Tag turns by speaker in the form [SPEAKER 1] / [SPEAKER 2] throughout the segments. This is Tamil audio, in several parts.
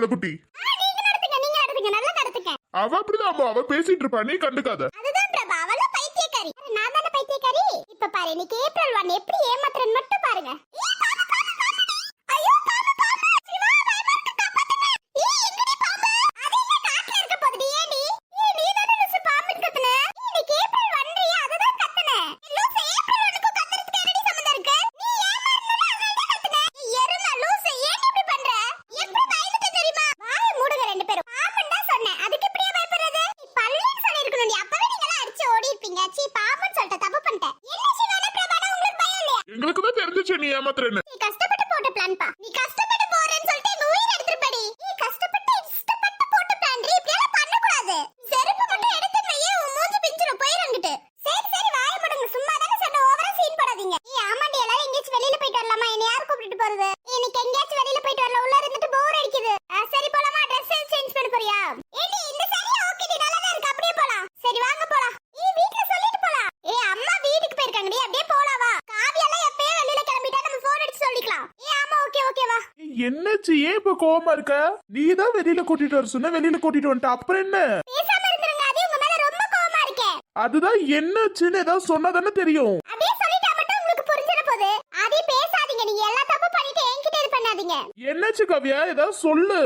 [SPEAKER 1] நல்லா குட்டி.
[SPEAKER 2] அவ அப்படிதான் அவ பேசிட்டு இருப்பா நீ கண்டுக்காத.
[SPEAKER 1] அதுதான் பிரபா அவளும் பைத்தியக்காரி. நான் தானே பைத்தியக்காரி? இப்ப பாரு இன்னைக்கு ஏப்ரல் ஒன் எப்படி ஏமாத்துறேன்னு மட்டும் பாருங்க. காப்பாத்துறேன்னு. நீ கஷ்டப்பட்டு போட்ட பிளான் பா நீ கஷ்டப்பட்டு போறேன்னு சொல்லிட்டு எங்க உயிர் எடுத்துருப்படி நீ கஷ்டப்பட்டு இஷ்டப்பட்டு போட்ட பிளான் இப்படி எல்லாம் பண்ண கூடாது செருப்பு மட்டும் எடுத்து வையே உன் மூஞ்சி பிஞ்சிரும். போயிரங்கிட்டு சரி சரி வாய முடுங்க. சும்மா தானே சண்டை ஓவரா சீன் போடாதீங்க. நீ ஆமாண்டி எல்லாரும் எங்கேயாச்சும் வெளியில போயிட்டு வரலாமா? என்ன யார் கூப்பிட்டு போறது இன்னைக்கு எங்கேயாச்சும் வெளியில போயிட்டு வரல உள்ள இருந்துட்டு போர் அடிக்குது ஆ, சரி போலாமா Dress சேஞ்ச் பண்ண போறியா ஏடி இந்த சாரி ஓகே டி நல்லா தான் இருக்கு அப்படியே போலாம் சரி வாங்க போலாம் ஏய் வீட்ல சொல்லிட்டு போலாம் ஏய் அம்மா வீட்டுக்கு போயிருக்காங்கடி அப்படியே போலாம் வா காவியெல்லாம் எப்பயே வெளியில கிளம்பிட்டா நம்ம ஃபோன் அடிச்சு சொல்லிக்கலாம் ஏய் ஆமா ஓகே ஓகே வா
[SPEAKER 2] என்னாச்சு ஏன் இப்ப கோவமா இருக்க? நீ தான் வெளியில கூட்டிட்டு வர சொன்ன வெளியில கூட்டிட்டு வந்துட்ட. அப்புறம் என்ன? அதுதான் என்னாச்சுன்னு ஏதாவது தெரியும்.
[SPEAKER 1] என்கிட்ட இது பண்ணாதீங்க.
[SPEAKER 2] என்னாச்சு கவ்யா? ஏதாவது சொல்லு.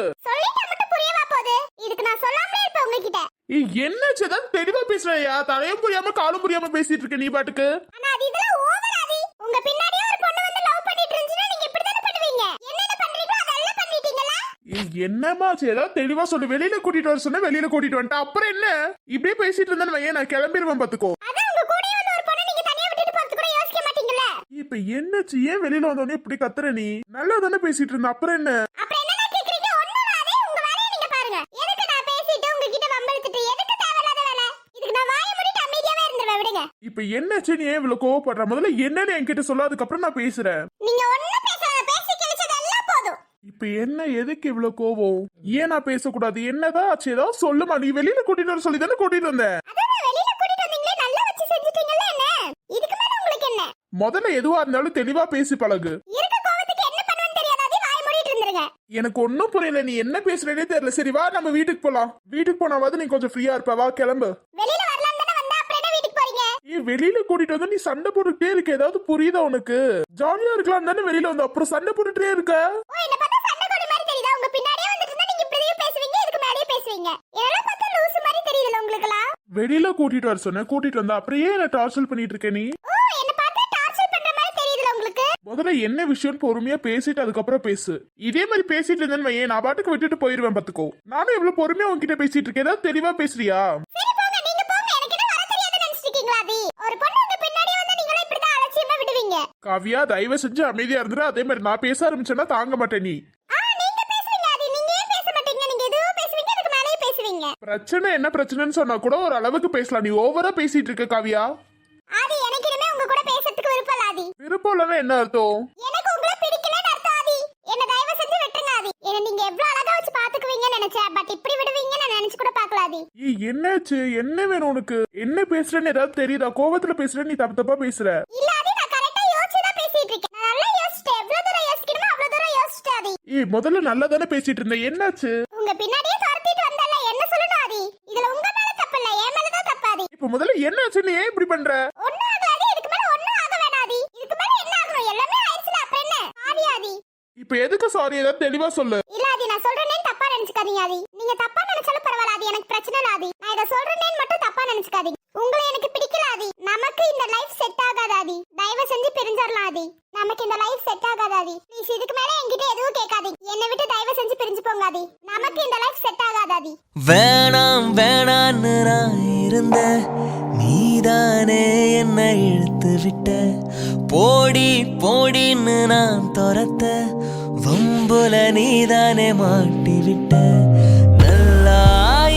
[SPEAKER 2] என்னாச்சு? ஏதாவது தெளிவா பேசுறியா? தலையும் புரியாம காலும் புரியாம பேசிட்டு இருக்க நீ பாட்டுக்கு?
[SPEAKER 1] உங்க பின்னாடியே ஒரு பொண்ணு வந்து லவ் பண்ணிட்டு இருந்துச்சுன்னா நீங்க இப்படி தானே பண்ணுவீங்க என்னென்ன பண்றீங்களோ அதெல்லாம்
[SPEAKER 2] என்னம்மாச்சு ஏதாவது தெளிவா சொல்லு. வெளியில கூட்டிட்டு வர சொன்ன வெளியில கூட்டிட்டு வந்துட்ட அப்புறம் என்ன? இப்படியே பேசிட்டு இருந்தேன்னு வையேன். நான் கிளம்பிடுவேன் பாத்துக்கோ இப்ப என்னாச்சு ஏன் வெளியில வந்தோடனே இப்படி கத்துற நீ? நல்லா தானே பேசிட்டு இருந்த. அப்புறம் என்ன?
[SPEAKER 1] வாயை
[SPEAKER 2] இப்ப என்னாச்சு நீ ஏன் இவ்வளவு கோவப்படுற? முதல்ல என்னன்னு என்கிட்ட சொல்ல அதுக்கப்புறம் நான் பேசுறேன்.
[SPEAKER 1] நீங்க ஒண்ணும் பேசாத பேசி கிழிச்சது எல்லாம் போதும்
[SPEAKER 2] இப்ப என்ன எதுக்கு இவ்வளவு கோவம்? ஏன் நான் பேசக்கூடாது. என்னதான் ஆச்சு? ஏதாவது சொல்லுமா? நீ வெளியில கூட்டிட்டு வர சொல்லி தானே கூட்டிட்டு வந்த?
[SPEAKER 1] அதான் நான் வெளியில கூட்டிட்டு வந்தீங்களே நல்லா வச்சு செஞ்சுட்டீங்கல்ல என்ன? இதுக்கு மேல உங்களுக்கு என்ன?
[SPEAKER 2] முதல்ல எதுவா இருந்தாலும் தெளிவா பேசி பழகு. எனக்கு ஒன்னும் புரியல. நீ என்ன பேசுறேனே தெரியல. சரி வா நம்ம வீட்டுக்கு போலாம். வீட்டுக்கு போனாவது நீ கொஞ்சம் ஃப்ரீயா இருப்ப. வா கிளம்பு. நீ வெளியில கூட்டிட்டு வந்து நீ சண்டை போட்டுட்டே இருக்க. ஏதாவது புரியுதா உனக்கு? ஜாலியா இருக்கலாம் தானே வெளியில வந்து. அப்புறம் சண்டை போட்டுட்டே இருக்க
[SPEAKER 1] ஓ என்ன பார்த்தா சண்டை கோழி மாதிரி தெரியுதா உங்க பின்னாடியே வந்துட்டு இருந்தா நீங்க இப்படியே பேசுவீங்க இதுக்கு பேசுவீங்க இதெல்லாம் பார்த்தா லூசு மாதிரி தெரியுதுல உங்களுக்குலாம்
[SPEAKER 2] வெளியில கூட்டிட்டு வர சொன்னேன். கூட்டிட்டு வந்தா அப்படியே என்ன டார்ச்சல் பண்ணிட்டு இருக்க நீ.
[SPEAKER 1] ஓ என்ன பார்த்தா டார்ச்சர் பண்ற மாதிரி தெரியுதுல உங்களுக்கு?
[SPEAKER 2] முதல்ல என்ன விஷயம் பொறுமையா பேசிட்டு அதுக்கப்புறம் பேசு. இதே மாதிரி பேசிட்டு இருந்தேன்னு வையேன் நான் பாட்டுக்கு விட்டுட்டு போயிருவேன் பாத்துக்கோ நானும் எவ்வளவு பொறுமையா உன்கிட்ட பேசிட்டு இருக்கேன். ஏதாவது தெளிவா பேசுறியா?
[SPEAKER 1] சரி போங்க நீங்க போங்க. எனக்கு என்ன வர தெரியாதுன்னு நினைச்சிட்டீங்களா அதி ஒரு பொண்ணு உங்க பின்னாடியே வந்து நீங்களும் இப்படிதான் அலட்சியமா விடுவீங்க.
[SPEAKER 2] காவியா தயவு செஞ்சு அமைதியா இருந்துரு. அதே மாதிரி நான் பேச ஆரம்பிச்சேன்னா தாங்க மாட்டேன் நீ
[SPEAKER 1] ஆ நீங்க பேசுவீங்க அதி நீங்க ஏன் பேச மாட்டீங்க நீங்க எதுவும் பேசுவீங்க அதுக்கு மேலேயே பேசுவீங்க
[SPEAKER 2] பிரச்சனை என்ன பிரச்சனைன்னு சொன்னா கூட ஒரு அளவுக்கு பேசலாம். நீ ஓவரா பேசிட்டு இருக்க காவியா.
[SPEAKER 1] ஆதி எனக்கு இனிமே உங்க கூட பேசுறதுக்கு விருப்பம் இல்ல ஆதி.
[SPEAKER 2] விருப்பம் இல்லைன்னா என்ன அர்த்தம்?
[SPEAKER 1] எனக்கு உங்களை பிடிக்கலன்னு அர்த்தம் ஆதி. என்ன தயவு செஞ்சு விட்டுருங்க ஆதி. என்ன நீங்க எவ்வளவு அழகா வச்சு பாத்துக்குவீங்கன்னு நினைச்சேன். பட் இப்படி விடுவீங்கன்னு நான் நினைச்சு கூட பார்க்கல ஆதி.
[SPEAKER 2] ஏய் என்னாச்சு? என்ன வேணும் உனக்கு? என்ன பேசுறேன்னு ஏதாவது தெரியுதா? கோவத்துல பேசுற நீ தப்பு தப்பா பேசுற.
[SPEAKER 1] இல்ல ஆதி நான் கரெக்டா யோசிச்சு தான் பேசிட்டு இருக்கேன். நான் நல்லா யோசிச்சிட்டேன். எவ்வளவு தூரம் யோசிக்கணுமோ அவ்வளவு தூரம் யோசிச்சிட்டேன் ஆதி.
[SPEAKER 2] ஏய் முதல்ல நல்லா தானே பேசிட்டு இருந்த என்னாச்சு?
[SPEAKER 1] உங்க பின்னாடியே
[SPEAKER 2] இப்ப முதல்ல என்னாச்சு? நீ ஏன் இப்படி பண்ற?
[SPEAKER 1] ஆகாது ஆதி. என்ன என்ன? ஆதி ஆதி.
[SPEAKER 2] இப்ப எதுக்கு சாரி ஏதாவது தெளிவா சொல்லு.
[SPEAKER 1] இல்ல ஆதி நான் சொல்றேனே தப்பா நினைச்சுக்காதீங்க ஆதி. நீங்க தப்பா நினைச்சாலும் பரவாயில்ல ஆதி. எனக்கு பிரச்சனை இல்ல ஆதி. நான் இதை சொல்றேனே மட்டும் தப்பா நினைச்சுக்காதீங்க. உங்களை எனக்கு பிடிக்கல ஆதி. நமக்கு இந்த லைஃப் செட் ஆகாது ஆதி. தயவு செஞ்சு பிரிஞ்சிடலாம் ஆதி. நமக்கு இந்த லைஃப் செட் ஆகாதாதி ப்ளீஸ் இதுக்கு மேல என்கிட்ட எதுவும் கேட்காதீங்க. என்னை விட்டு தயவு செஞ்சு பிரிஞ்சு போங்காதி நமக்கு இந்த லைஃப் செட் ஆகாதாதி
[SPEAKER 3] வேணாம் வேணான்னு இருந்த நீதானே என்னை இழுத்து விட்ட. போடி போடின்னு நான் துரத்த வம்புல நீதானே மாட்டி விட்ட. நல்லா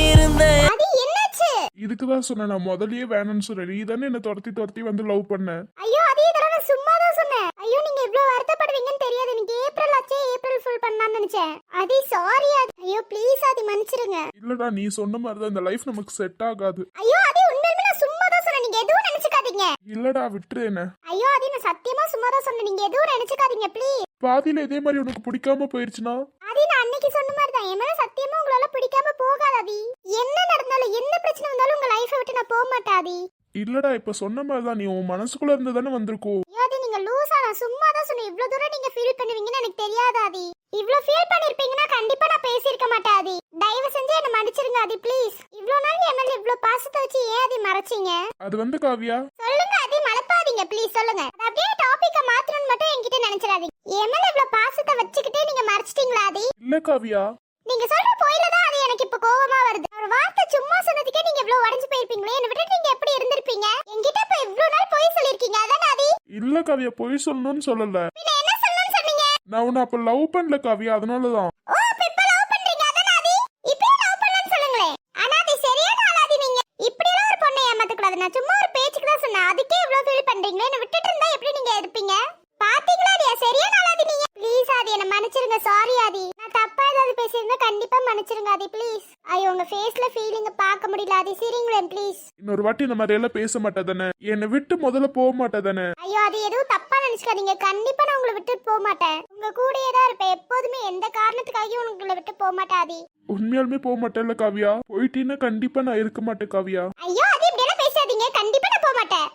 [SPEAKER 3] இருந்த
[SPEAKER 1] அது என்னாச்சு?
[SPEAKER 2] இதுக்கு தான் சொன்னேன் நான் முதல்லயே வேணும்னு சொன்னேன் நீ தானே என்ன துரத்தி துரத்தி வந்து லவ் பண்ண
[SPEAKER 1] ஐயோ அதே தடவை நான் சும்மா தான் சொன்னேன். ஐயோ நீங்க இவ்வளவு வருத்தப்படுவீங்கன்னு தெரியாது. எனக்கு ஏப்ரல் ஆச்சே ஏப்ரல் ஃபுல் பண்ணலாம்னு நினைச்சேன். அதி சாரி ஐயோ ப்ளீஸ் ஆதி மன்னிச்சிருங்க.
[SPEAKER 2] இல்லடா நீ சொன்ன மாதிரி தான் இந்த லைஃப் நமக்கு செட் ஆகாது.
[SPEAKER 1] ஐயோ அதே உண்மையுமே நான் சும்மா தான் சொன்னேன். நீங்க எதுவும் நினைச்சுக்காதீங்க.
[SPEAKER 2] இல்லடா விட்டுரு என்ன.
[SPEAKER 1] ஐயோ அதே நான் சத்தியமா சும்மா தான் சொன்னேன். நீங்க எதுவும் நினைச்சுக்காதீங்க ப்ளீஸ்
[SPEAKER 2] பாதியில இதே மாதிரி உனக்கு பிடிக்காம போயிருச்சுன்னா?
[SPEAKER 1] அதே நான் அன்னைக்கு சொன்ன மாதிரி தான் என் மேல சத்தியமா உங்களால பிடிக்காம போகாதாதி என்ன நடந்தாலும் என்ன பிரச்சனை வந்தாலும் உங்க லைஃபை விட்டு நான் போக மாட்டாதி
[SPEAKER 2] இல்லடா இப்ப சொன்ன மாதிரி தான் நீ உன் மனசுக்குள்ள இருந்து தானே வந்திருக்கோ?
[SPEAKER 1] ஐயோ அது நீங்க லூசா நான் சும்மா தான் சொன்னேன். இவ்ளோ தூரம் நீங்க ஃபீல் பண்ணுவீங்கன்னு எனக்கு தெரியாதாதி இவ்ளோ ஃபீல் பண்ணிருப்பீங்கன்னா கண்டிப்பா நான் பேசியிருக்க மாட்டாதி தயவு செஞ்சு என்ன மன்னிச்சிருங்க ஆதி ப்ளீஸ் இவ்ளோ நாள் என் மேல இவ்ளோ பாசத்தை வச்சு ஏன் ஆதி மறைச்சீங்க?
[SPEAKER 2] அது வந்து காவியா.
[SPEAKER 1] சொல்லுங்க ஆதி மலப்பாதீங்க ப்ளீஸ் சொல்லுங்க. அது அப்படியே டாபிக்க மாத்தணும்னு மட்டும் என்கிட்ட நினைச்சிடாதீங்க. என் மேல இவ்ளோ பாசத்தை வச்சுக்கிட்டே நீங்க மறைச்சிட்டீங்களா ஆதி?
[SPEAKER 2] இல்ல காவியா.
[SPEAKER 1] நீங்க சொல்ற போயில தான் அது எனக்கு இப்ப கோவமா வருது. ஒரு வார்த்தை சும்மா சொன்னதுக்கே நீங்க இவ்ளோ உடைஞ்சு போயிருப்பீங்களே. என்ன விட்டு நீங்க எப்படி இருந்திருப்பீங்க? என்கிட்ட இப்ப இவ்ளோ நாள் போய் சொல்லிருக்கீங்க அதான் ஆதி?
[SPEAKER 2] இல்ல காவியா பொய் சொல்லணும்னு சொல்லல.
[SPEAKER 1] பின்ன என்ன சொல்லணும்னு சொன்னீங்க?
[SPEAKER 2] நான் உன்னை அப்ப லவ் பண்ணல காவியா அதனாலதான்.
[SPEAKER 1] ஓ அப்ப இப்ப லவ் பண்றீங்க அதான் ஆதி இப்பயே லவ் பண்ணலன்னு சொல்லுங்களே ஆனா அது சரியான ஆளாதி நீங்க இப்படி எல்லாம் ஒரு பொண்ணை ஏமாத்த கூடாது நான் சும்மா ஒரு பேச்சுக்கு தான் சொன்னேன் அதுக்கே இவ்ளோ ஃபீல் பண்றீங்களே என்ன விட்டுட்டு இருந்தா எப்படி நீங்க இருப்பீங்க பாத்தீங்களா ஆதியா சரியான ஆளாதி நீங்க ப்ளீஸ் ஆதி என்ன மன்னிச்சிருங்க சாரி ஆதி நான் தப்பா ஏதாவது பேசியிருந்தா கண்டிப்பா மன்னிச்சிருங்க ஆதி ப்ளீஸ் ஐயோ உங்க ஃபேஸ்ல ஃபீலிங்க பார்க்க முடியல. ஆதி சிரிங்களேன் ப்ளீஸ்
[SPEAKER 2] இன்னொரு வாட்டி இந்த மாதிரி எல்லாம் பேச மாட்டேதானே? என்னை விட்டு முதல்ல போக மாட்டேதானே?
[SPEAKER 1] ஐயோ அது எதுவும் தப்பா நினைச்சுக்காதீங்க. கண்டிப்பா நான் உங்களை விட்டு போக மாட்டேன். உங்க கூடயே தான் இருப்பேன். எப்போதுமே எந்த காரணத்துக்காகவும் உங்களை விட்டு போக மாட்டேன் ஆதி
[SPEAKER 2] உண்மையாலுமே போக மாட்டேன்ல காவியா? போயிட்டீன்னா கண்டிப்பா நான் இருக்க மாட்டேன் காவியா.
[SPEAKER 1] ஐயோ அது இப்படி எல்லாம் பேசாதீங்க. கண்டிப்பா நான் போக மாட்டேன்.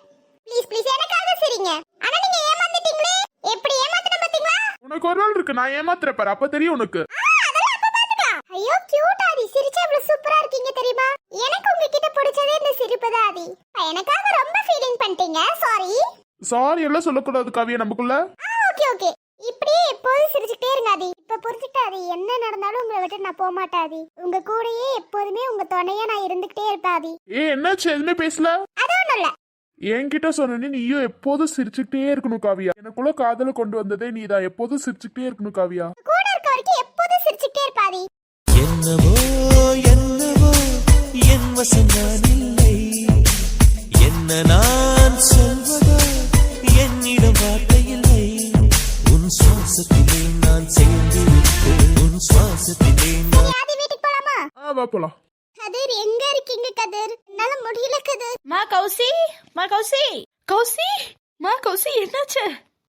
[SPEAKER 1] ப்ளீஸ் ப்ளீஸ் எனக்காக சரிங்க. ஆனா நீங்க ஏமாந்துட்டீங்களே. எப்படி ஏமாத்தின பாத்தீங்களா?
[SPEAKER 2] உனக்கு ஒரு நாள் இருக்கு. நான் ஏமாத்துற பாரு. அப்ப தெரியும் உனக்கு.
[SPEAKER 1] தான் ஆதி எனக்காக ரொம்ப ஃபீலிங் பண்ணிட்டீங்க. சாரி
[SPEAKER 2] சாரி எல்லாம் சொல்லக்கூடாது காவியா நமக்குள்ள.
[SPEAKER 1] ஆ ஓகே ஓகே இப்படியே எப்போதும் சிரிச்சுட்டே இருங்க ஆதி. இப்ப புரிஞ்சுட்டாதி என்ன நடந்தாலும் உங்களை விட்டு நான் போக மாட்டாதி உங்க கூடயே எப்போதுமே உங்க துணையா நான் இருந்துகிட்டே இருப்பாதி
[SPEAKER 2] ஏ என்னாச்சு? எதுவுமே பேசல?
[SPEAKER 1] அது ஒண்ணும் இல்ல.
[SPEAKER 2] என்கிட்ட சொன்னே நீயும் எப்போதும் சிரிச்சுக்கிட்டே இருக்கணும் காவியா. எனக்குள்ள காதல கொண்டு வந்ததே நீதான் எப்போதும் சிரிச்சுக்கிட்டே இருக்கணும் காவியா.
[SPEAKER 1] கூட இருக்க வரைக்கும் எப்போதும் சிரிச்சுட்டே இருப்பாதி
[SPEAKER 3] என்னவோ என்னவோ என் வசம் நான் இல்லை. என்ன நான் சொல்வதோ என்னிடம் வார்த்தை இல்லை உன் சுவாசத்திலே நான் சேர்ந்து உன் சுவாசத்திலே
[SPEAKER 2] வா போலாம்.
[SPEAKER 1] கதிர் எங்க இருக்கீங்க கதிர்? என்னால முடியல கதிர்.
[SPEAKER 4] மா கௌசி மா கௌசி கௌசி மா கௌசி என்னாச்சு?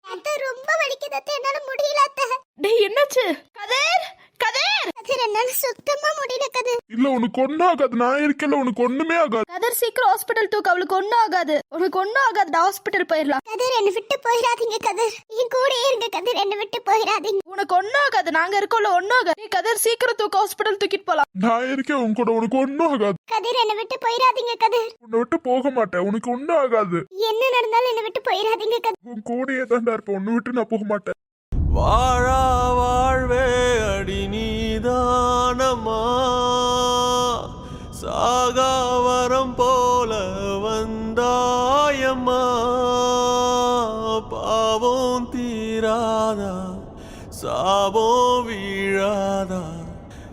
[SPEAKER 1] கதிர் ரொம்ப வலிக்குது அத்தை. என்னால முடியல அத்தை.
[SPEAKER 4] டேய் என்னாச்சு? கதிர் கதிர்!
[SPEAKER 1] கதிர் என்னால சுத்தமா முடியல கதிர்.
[SPEAKER 2] இல்ல உனக்கு ஒன்னும் ஆகாது. நான் இருக்கல உனக்கு ஒண்ணுமே ஆகாது.
[SPEAKER 4] கதிர் சீக்கிரம் ஹாஸ்பிட்டல் தூக்கு. அவளுக்கு ஒன்றும் ஆகாது. உனக்கு ஒன்றும் ஆகாது. ஹாஸ்பிட்டல் போயிடலாம்.
[SPEAKER 1] கதிர் என்னை விட்டு போயிடாதீங்க கதிர். என் கூடயே இருங்க கதிர். என்னை விட்டு போயிடாதீங்க.
[SPEAKER 4] உனக்கு ஒன்றும் ஆகாது. நாங்க இருக்கோம்ல ஒன்றும் ஆகாது. நீ கதிர் சீக்கிரம் தூக்கு. ஹாஸ்பிட்டல் தூக்கிட்டு போலாம்.
[SPEAKER 2] நான் இருக்கேன் உன் கூட. உனக்கு ஒன்னும் ஆகாது.
[SPEAKER 1] கதிர் என்னை விட்டு போயிடாதீங்க கதிர்.
[SPEAKER 2] உன்னை விட்டு போக மாட்டேன். உனக்கு ஒன்னும் ஆகாது.
[SPEAKER 1] என்ன நடந்தாலும் என்னை விட்டு போயிடாதீங்க கதிர்.
[SPEAKER 2] உன் கூடயே தான்டா இருப்பேன். உன்னை விட்டு நான் போக மாட்டேன்.
[SPEAKER 5] வாழா வாழ்வே. Rama Saga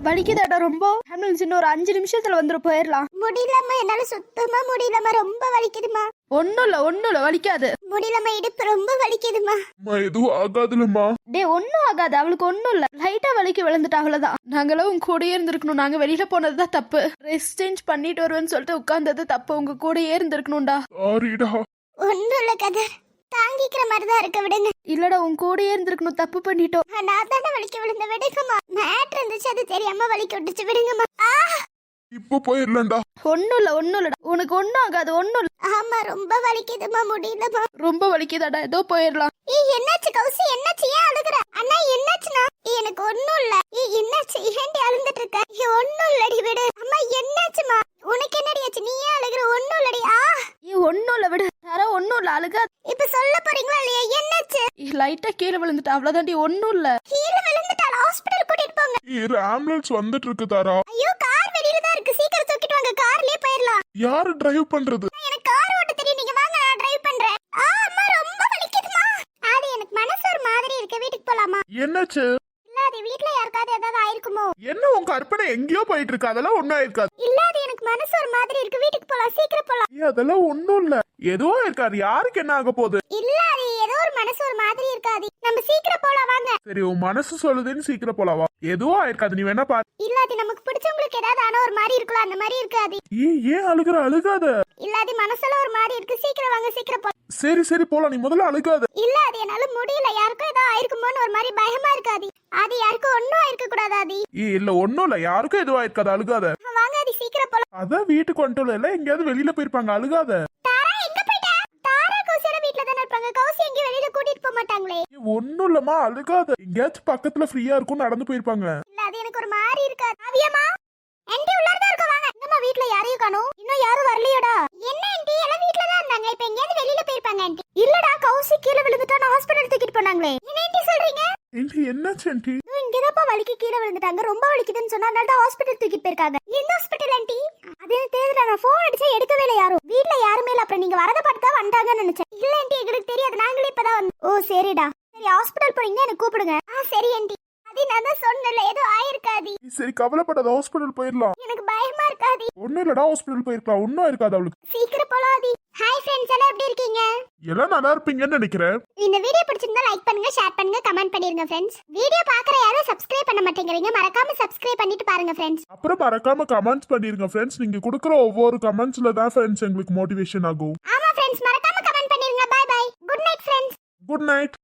[SPEAKER 4] வலிக்குதாடா ரொம்ப? ஆம்புலன்ஸ் இன்னும் ஒரு அஞ்சு நிமிஷத்துல வந்துடும் போயிடலாம்
[SPEAKER 1] முடியலம்மா என்னால சுத்தமா முடியலம்மா ரொம்ப வலிக்குதுமா
[SPEAKER 4] ஒன்றும் இல்லை ஒன்றும் இல்லை வலிக்காது.
[SPEAKER 1] முடியலம்மா இடுப்பு ரொம்ப வலிக்குதுமா
[SPEAKER 2] அம்மா எதுவும் ஆகாதுலம்மா
[SPEAKER 4] டேய் ஒன்றும் ஆகாது அவளுக்கு ஒன்றும் இல்லை லைட்டாக வலிக்கு விழுந்துட்டா அவ்வளோதான் நாங்களும் உங்க கூடயே இருந்திருக்கணும். நாங்கள் வெளியில போனது தான் தப்பு. ரெஸ்ட் சேஞ்ச் பண்ணிட்டு வருவேன்னு சொல்லிட்டு உட்காந்தது தப்பு. உங்க கூடயே இருந்திருக்கணும்டா.
[SPEAKER 2] சாரிடா
[SPEAKER 1] ஒண்ணும் இல்ல கதிர். தாங்கிக்கிற மாதிரி தான் இருக்க விடுங்க.
[SPEAKER 4] இல்லடா உன் கூடயே இருந்திருக்கணும் தப்பு பண்ணிட்டோம்.
[SPEAKER 1] நான் தானே வலிக்க விழுந்த விடுங்கம்மா. மேட் இருந்துச்சு அது தெரியாம வலிக்க விட்டுச்சு விடுங்கம்மா. ஆ
[SPEAKER 2] இப்போ போயிடலாம்டா
[SPEAKER 4] ஒன்றும் இல்லை ஒன்றும் இல்லடா. உனக்கு ஒன்றும் ஆகாது ஒன்றும் இல்லை.
[SPEAKER 1] ஆமா ரொம்ப வலிக்குதுமா முடியலமா
[SPEAKER 4] ரொம்ப வலிக்குதாடா ஏதோ போயிடலாம்
[SPEAKER 1] ஏய் என்னாச்சு கௌசி என்னாச்சு? ஏன் அழுகுற? அண்ணா என்னாச்சுனா எனக்கு ஒண்ணும் இல்ல ஏய் என்னாச்சு ஏன்டி அழுந்துட்டு இருக்க ஏய் ஒண்ணும் இல்லடி விடு அம்மா என்னாச்சுமா உனக்கு என்னடி ஆச்சு நீ ஏன் அழுகுற ஒண்ணும் இல்லடி ஆ
[SPEAKER 4] ஏ ஒன்றும் இல்லை விடு யாரோ ஒன்றும் இல்லை அழுகா
[SPEAKER 1] இப்ப சொல்ல போறீங்களா இல்லையா என்னாச்சு
[SPEAKER 4] லைட்டா கீழே அவ்வளவுதாண்டி ஒன்னும் இல்ல.
[SPEAKER 1] கீழே விழுந்துட்டாள் ஹாஸ்பிடல் கூட்டிட்டு போங்க.
[SPEAKER 2] இரு ஆம்புலன்ஸ் வந்துட்டு இருக்கு தாரா.
[SPEAKER 1] ஐயோ கார் வெளியில தான் இருக்கு. சீக்கிரம் தூக்கிட்டு வாங்க. கார்லயே போயிடலாம்.
[SPEAKER 2] யாரு டிரைவ் பண்றது?
[SPEAKER 1] எனக்கு கார் ஓட்ட தெரியும். நீங்க வாங்க நான் டிரைவ் பண்றேன். ஆ அம்மா ரொம்ப வலிக்குதுமா. அது எனக்கு மனசு ஒரு மாதிரி இருக்கு. வீட்டுக்கு போலாமா?
[SPEAKER 2] என்னாச்சு?
[SPEAKER 1] இல்ல அது வீட்ல யாருக்காவது ஏதாவது ஆயிருக்குமோ?
[SPEAKER 2] என்ன உன் கற்பனை எங்கேயோ போயிட்டு இருக்கு அதெல்லாம் ஒண்ணும் ஆயிருக்காது.
[SPEAKER 1] இல்ல அது எனக்கு மனசு ஒரு மாதிரி இருக்கு. வீட்டுக்கு போலாம் சீக்கிரம் போலாம்.
[SPEAKER 2] ஏய், அதெல்லாம் ஒண்ணும் இல்ல. எதுவும் இருக்காது யாருக்கு என்ன ஆக போகுது?
[SPEAKER 1] இல்ல அது ஏதோ ஒரு மனசு ஒரு மாதிரி இருக்காது. நம்ம சீக்கிரம் போலாம் வாங்க.
[SPEAKER 2] சரி உன் மனசு சொல்லுதுன்னு சீக்கிரம் போலாவா எதுவும் ஆயிருக்காது நீ வேணா பாரு.
[SPEAKER 1] இல்ல அது நமக்கு பிடிச்சவங்களுக்கு ஏதாவது ஆனா ஒரு மாதிரி இருக்கலாம் அந்த மாதிரி இருக்காது.
[SPEAKER 2] ஏய் ஏன் அழுகுற அழுகாத?
[SPEAKER 1] இல்ல அது மனசுல ஒரு மாதிரி இருக்கு சீக்கிரம் வாங்க சீக்கிரம் போலாம்
[SPEAKER 2] சரி சரி போலாம் நீ முதல்ல அழுகாத.
[SPEAKER 1] இல்ல அது என்னால முடியல. யாருக்கும் ஏதாவது ஆயிருக்குமோன்னு ஒரு மாதிரி பயமா இருக்காது. அது யாருக்கும் ஒண்ணும் ஆயிருக்க கூடாது
[SPEAKER 2] ஏய் இல்ல ஒண்ணும் இல்ல. யாருக்கும் எதுவும் ஆயிருக்காது அழுகாத.
[SPEAKER 1] வாங்க அது சீக்கிரம் போலாம்.
[SPEAKER 2] அதான் வீட்டுக்கு வந்துட்டு இல்ல எங்கேயாவது வெளியில போயிருப்பாங்க அழுகாத. இல்லம்மா அழுகாத. எங்கேயாச்சும் பக்கத்துல ஃப்ரீயா இருக்கும் நடந்து போயிருப்பாங்க.
[SPEAKER 1] இல்ல அது எனக்கு ஒரு மாதிரி இருக்காது. காவியம்மா ஆன்ட்டி உள்ளார தான் இருக்க வாங்க. என்னம்மா வீட்ல யாரையும் காணோம்? இன்னும் யாரும் வரலையோடா. என்ன ஆன்ட்டி எல்லாம் வீட்ல தான் இருந்தாங்க. இப்போ எங்கேயாவது வெளியில போயிருப்பாங்க ஆன்ட்டி இல்லடா கௌசி கீழே விழுந்துட்டா நான் ஹாஸ்பிடல் தூக்கிட்டு போனாங்களே. என்ன ஆன்ட்டி சொல்றீங்க?
[SPEAKER 2] ஏண்டி என்னாச்சு ஆண்டி
[SPEAKER 1] இதோ இங்கதான்ப்பா வலிக்கு கீழே விழுந்துட்டாங்க. ரொம்ப வலிக்குதுன்னு சொன்னா அதனால தான் ஹாஸ்பிடல் தூக்கிட்டு போயிருக்காங்க. எந்த ஹாஸ்பிடல் ஆன்ட்டி அது தெரியல நான் ஃபோன் அடிச்சா எடுக்கவே இல்லை யாரும். வீட்ல யாருமே இல்ல. அப்புறம் நீங்க வரத பார்த்து தான் வந்தாங்கன்னு நினைச்சேன். இல்ல ஆன்ட்டி எங்களுக்கு தெரியாது. நாங்களே இப்பதான். ஓ சரிடா. சரி ஹாஸ்பிடல் போறீங்க எனக்கு கூப்பிடுங்க. ஆ சரி ஆன்ட்டி அது நான் தான் சொன்னல ஏதோ ஆயிருக்காது.
[SPEAKER 2] சரி கவலைப்படாத ஹாஸ்பிட்டல் போயிடலாம்
[SPEAKER 1] எனக்கு பயமா இருக்காது.
[SPEAKER 2] ஒண்ணும் இல்லடா ஹாஸ்பிட்டல் போயிருக்கலாம். ஒன்னும் இருக்காது அவளுக்கு.
[SPEAKER 1] சீக்கிரம் போலாதி ஹாய் ஃப்ரெண்ட்ஸ் எல்லாம் எப்படி இருக்கீங்க?
[SPEAKER 2] எல்லாம் நல்லா இருப்பீங்கன்னு நினைக்கிறேன்.
[SPEAKER 1] இந்த வீடியோ பிடிச்சிருந்தா லைக் பண்ணுங்க ஷேர் பண்ணுங்க கமெண்ட் பண்ணிருங்க ஃப்ரெண்ட்ஸ் வீடியோ பாக்குற யாரும் சப்ஸ்கிரைப் பண்ண மாட்டேங்கிறீங்க. மறக்காம சப்ஸ்கிரைப் பண்ணிட்டு பாருங்க ஃப்ரெண்ட்ஸ்
[SPEAKER 2] அப்புறம் மறக்காம கமெண்ட்ஸ் பண்ணிருங்க ஃப்ரெண்ட்ஸ் நீங்க கொடுக்குற ஒவ்வொரு கமெண்ட்ஸ்ல தான் ஃப்ரெண்ட்ஸ் எங்களுக்கு மோட்டிவேஷன் ஆகும்.
[SPEAKER 1] ஆமா ஃப்ரெண்ட்ஸ் மறக்காம கமெண்ட் பண்ணிருங்க. Bye bye good night friends
[SPEAKER 2] good night